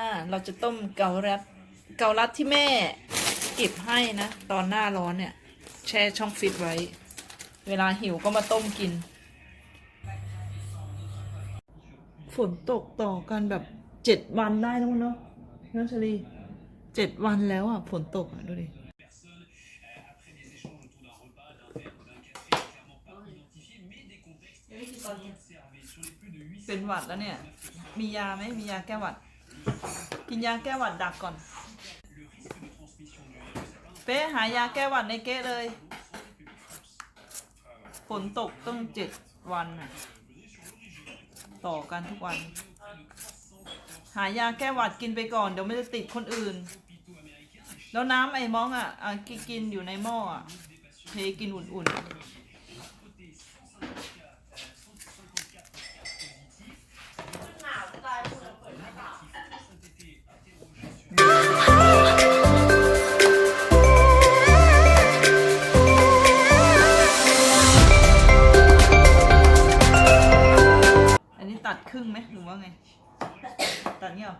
อ่าเราจะต้มเกาลัด เกาลัดที่แม่เก็บให้นะ ตอนหน้าร้อนเนี่ย แช่ช่องฟิตไว้ เวลาหิวก็มาต้มกิน ฝนตกต่อกันแบบเจ็ดวันได้นะมันเนาะน้องชลีเจ็ดวันแล้วอะ ฝนตกอะ ดูดิเป็นหวัดแล้วเนี่ย มียาไหมมียาแก้หวัด กินยาแก้หวัดดักก่อน เป๊ะหายาแก้หวัดในเก๊เลย ฝนตกต้องเจ็ดวันน่ะ ต่อกันทุกวัน หายาแก้หวัดกินไปก่อน เดี๋ยวไม่จะติดคนอื่น แล้วน้ำไอ้มองอะ กิกินอยู่ในหม้ออะเทกินอุ่นๆ ครึ่งไหมหรือว่าไง ตัดเงี้ยเหรอ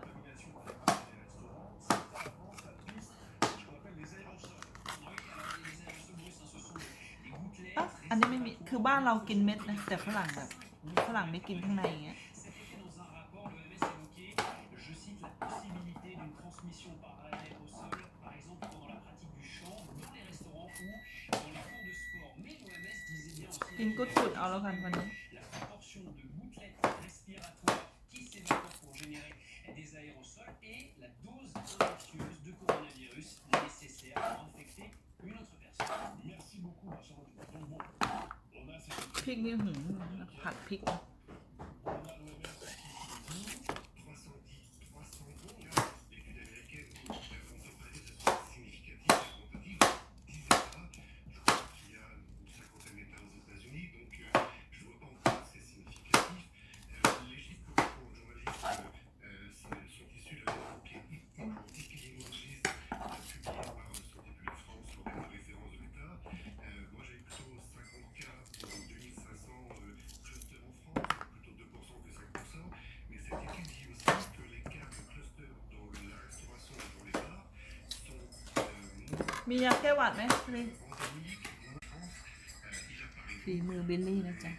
อะอันนี้ไม่มี คือบ้านเรากินเม็ดนะ แต่ฝรั่งแบบฝรั่งไม่กินข้างในอย่างเงี้ย กินกุดกุดๆเอาแล้วกันวันนี้ พริกนี่หืมผัดพริก มียาแก้หวัดไหมนี่ฝีมือบิลลี่นะจ๊ะ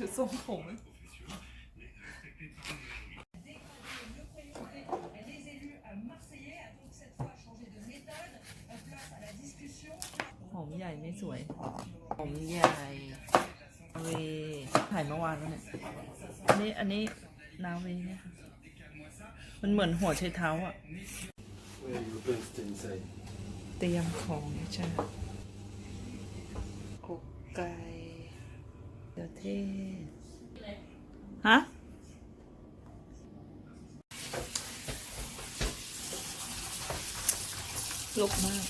จะส่งผมหอมใหญ่ไม่สวยหอมใหญ่เวถ่ายเมื่อวานแล้วเนี่ย อันนี้ อันนี้นาเวเนี่ยค่ะ มันเหมือนหัวใช้เท้าอะ Where you open stay inside. เตรียมของนะจ๊ะอกไก่เดี๋ยวเทศฮะ ลกมาก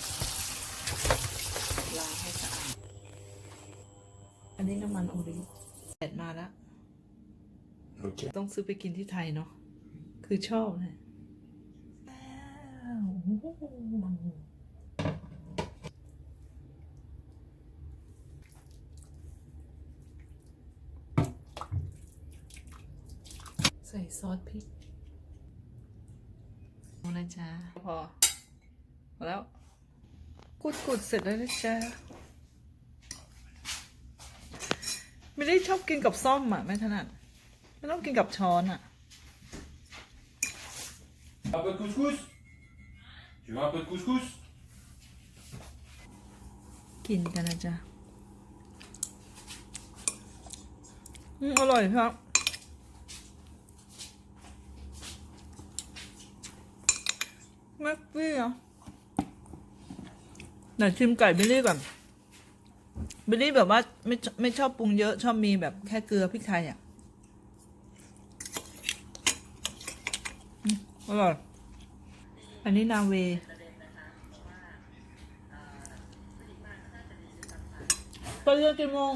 ล้างให้สะอาด อันนี้น้ำมันโอลิฟแดดมาแล้ว Okay. ต้องซื้อไปกินที่ไทยเนาะ คือชอบเลยว้าวใส่ซอสพริกเอนะจ๊ะพอพอแล้วกุดกุดเสร็จแล้วนะจ๊ะไม่ได้ชอบกินกับซ่อมอะ ไม่ถนัดไม่ต้องกินกับช้อนอะ Un peu de couscous Tu veux un peu de couscous กินกันนะจ๊ะอืมอร่อยครับ ไม่เปรี้ยวเดี๋ยวชิมไก่บิลลี่ก่อนบิลลี่แบบว่าไม่ไม่ชอบปรุงเยอะ ชอบมีแบบแค่เกลือพริกไทยอะอืม อร่อย อันนี้นาเว ไปเรียนกี่โมง